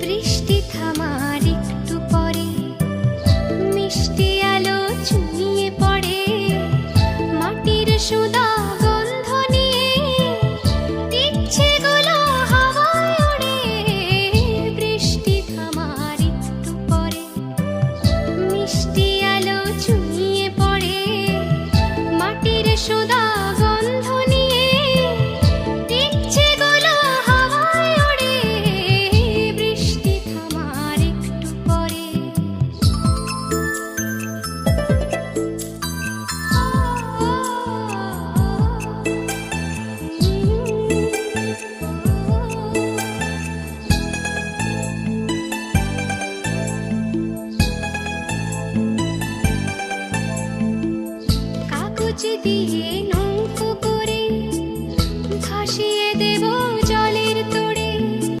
বৃষ্টি থামার একটু পরে মিষ্টি আলো চুইয়ে পড়ে মাটির সুদা మంచిది ఏను